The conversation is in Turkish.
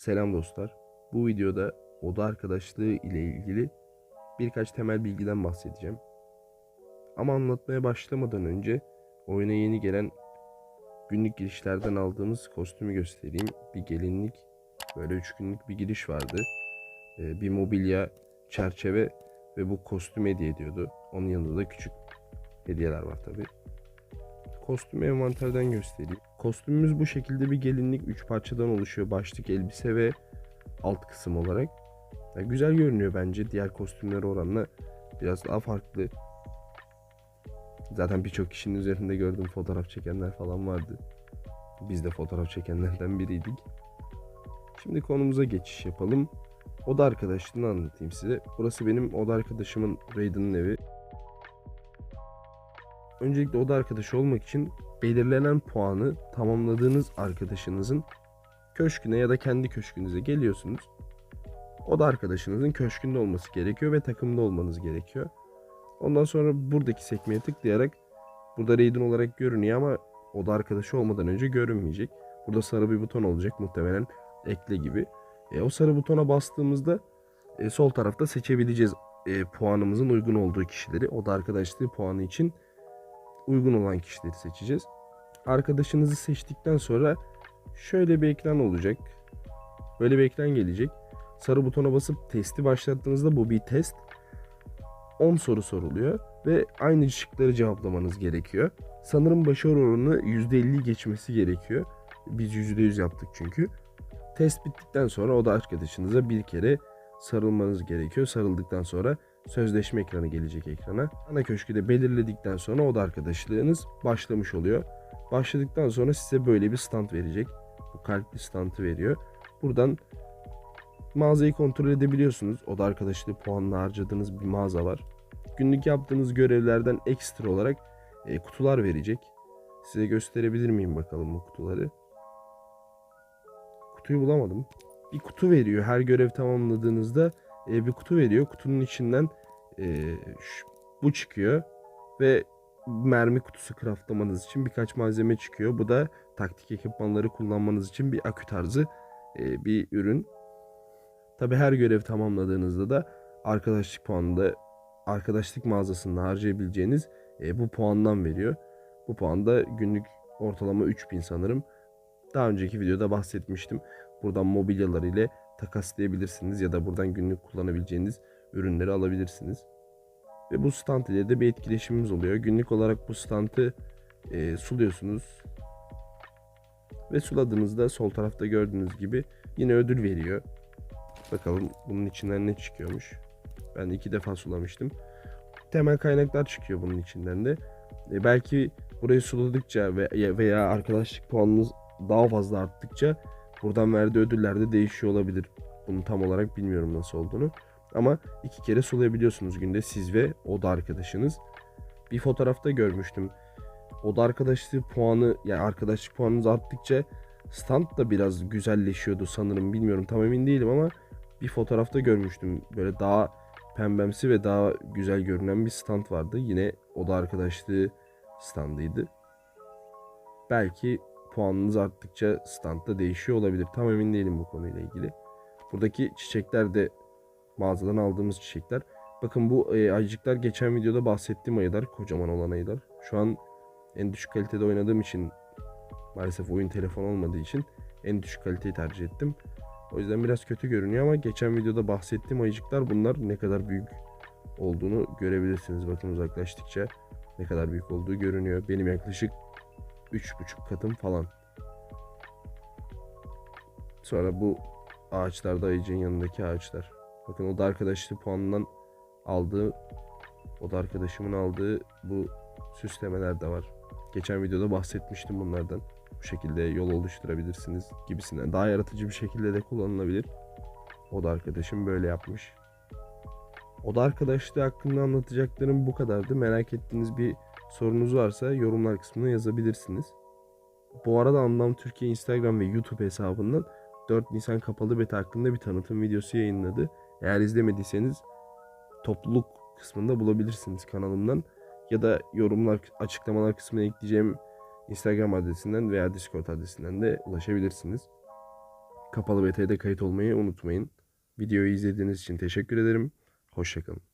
Selam dostlar. Bu videoda oda arkadaşlığı ile ilgili birkaç temel bilgiden bahsedeceğim. Ama anlatmaya başlamadan önce oyuna yeni gelen günlük girişlerden aldığımız kostümü göstereyim. Bir gelinlik, böyle üç günlük bir giriş vardı. Ee, bir mobilya, çerçeve ve bu kostüm hediye ediyordu. Onun yanında da küçük hediyeler var tabi. Kostümü envanterden göstereyim. Kostümümüz bu şekilde bir gelinlik 3 parçadan oluşuyor. Başlık, elbise ve alt kısım olarak. Ya güzel görünüyor bence diğer kostümlere oranla. Biraz daha farklı. Zaten birçok kişinin üzerinde gördüğüm fotoğraf çekenler falan vardı. Biz de fotoğraf çekenlerden biriydik. Şimdi konumuza geçiş yapalım. Oda arkadaşlığını anlatayım size. Burası benim oda arkadaşımın Raiden'ın evi. Öncelikle oda arkadaşı olmak için belirlenen puanı tamamladığınız arkadaşınızın köşküne ya da kendi köşkünüze geliyorsunuz. Oda arkadaşınızın köşkünde olması gerekiyor ve takımda olmanız gerekiyor. Ondan sonra buradaki sekmeye tıklayarak burada raid'in olarak görünüyor ama oda arkadaşı olmadan önce görünmeyecek. Burada sarı bir buton olacak muhtemelen ekle gibi. E, o sarı butona bastığımızda e, sol tarafta seçebileceğiz e, puanımızın uygun olduğu kişileri. Oda arkadaşlığı puanı için uygun olan kişileri seçeceğiz. Arkadaşınızı seçtikten sonra şöyle bir ekran olacak. Böyle bir ekran gelecek. Sarı butona basıp testi başlattığınızda bu bir test. 10 soru soruluyor ve aynı şıkları cevaplamanız gerekiyor. Sanırım başarı oranı %50 geçmesi gerekiyor. Biz %100 yaptık çünkü. Test bittikten sonra o da arkadaşınıza bir kere sarılmanız gerekiyor. Sarıldıktan sonra sözleşme ekranı gelecek ekrana. Ana köşkü de belirledikten sonra o da arkadaşlığınız başlamış oluyor. Başladıktan sonra size böyle bir stand verecek. Bu kalpli standı veriyor. Buradan mağazayı kontrol edebiliyorsunuz. O da arkadaşlığı puanla harcadığınız bir mağaza var. Günlük yaptığınız görevlerden ekstra olarak e, kutular verecek. Size gösterebilir miyim bakalım bu kutuları? Kutuyu bulamadım. Bir kutu veriyor. Her görev tamamladığınızda e, bir kutu veriyor. Kutunun içinden e, şu- bu çıkıyor ve mermi kutusu craftlamanız için birkaç malzeme çıkıyor. Bu da taktik ekipmanları kullanmanız için bir akü tarzı e, bir ürün. Tabi her görev tamamladığınızda da arkadaşlık puanı da arkadaşlık mağazasında harcayabileceğiniz e, bu puandan veriyor. Bu puan da günlük ortalama 3000 sanırım. Daha önceki videoda bahsetmiştim. Buradan mobilyalar ile takaslayabilirsiniz ya da buradan günlük kullanabileceğiniz ürünleri alabilirsiniz. Ve bu stand ile de bir etkileşimimiz oluyor. Günlük olarak bu standı e, suluyorsunuz. Ve suladığınızda sol tarafta gördüğünüz gibi yine ödül veriyor. Bakalım bunun içinden ne çıkıyormuş. Ben iki defa sulamıştım. Temel kaynaklar çıkıyor bunun içinden de. E, belki burayı suladıkça ve veya arkadaşlık puanınız daha fazla arttıkça buradan verdiği ödüller de değişiyor olabilir. Bunu tam olarak bilmiyorum nasıl olduğunu. Ama iki kere sulayabiliyorsunuz günde siz ve oda arkadaşınız. Bir fotoğrafta görmüştüm. Oda arkadaşlığı puanı yani arkadaşlık puanınız arttıkça stand da biraz güzelleşiyordu sanırım. Bilmiyorum tam emin değilim ama bir fotoğrafta görmüştüm. Böyle daha pembemsi ve daha güzel görünen bir stand vardı. Yine oda arkadaşlığı standıydı. Belki puanınız arttıkça stand da değişiyor olabilir. Tam emin değilim bu konuyla ilgili. Buradaki çiçekler de mağazadan aldığımız çiçekler. Bakın bu e, ayıcıklar geçen videoda bahsettiğim ayılar. Kocaman olan ayılar. Şu an en düşük kalitede oynadığım için maalesef oyun telefon olmadığı için en düşük kaliteyi tercih ettim. O yüzden biraz kötü görünüyor ama geçen videoda bahsettiğim ayıcıklar bunlar ne kadar büyük olduğunu görebilirsiniz. Bakın uzaklaştıkça ne kadar büyük olduğu görünüyor. Benim yaklaşık 3,5 katım falan. Sonra bu ağaçlar da ayıcığın yanındaki ağaçlar. Bakın o da arkadaşlığı puanından aldığı o da arkadaşımın aldığı bu süslemeler de var. Geçen videoda bahsetmiştim bunlardan. Bu şekilde yol oluşturabilirsiniz gibisinden. Daha yaratıcı bir şekilde de kullanılabilir. O da arkadaşım böyle yapmış. O da arkadaşlığı hakkında anlatacaklarım bu kadardı. Merak ettiğiniz bir sorunuz varsa yorumlar kısmına yazabilirsiniz. Bu arada Anlam Türkiye Instagram ve YouTube hesabından 4 Nisan kapalı beta hakkında bir tanıtım videosu yayınladı. Eğer izlemediyseniz topluluk kısmında bulabilirsiniz kanalımdan ya da yorumlar açıklamalar kısmına ekleyeceğim Instagram adresinden veya Discord adresinden de ulaşabilirsiniz. Kapalı BT'de kayıt olmayı unutmayın. Videoyu izlediğiniz için teşekkür ederim. Hoşçakalın.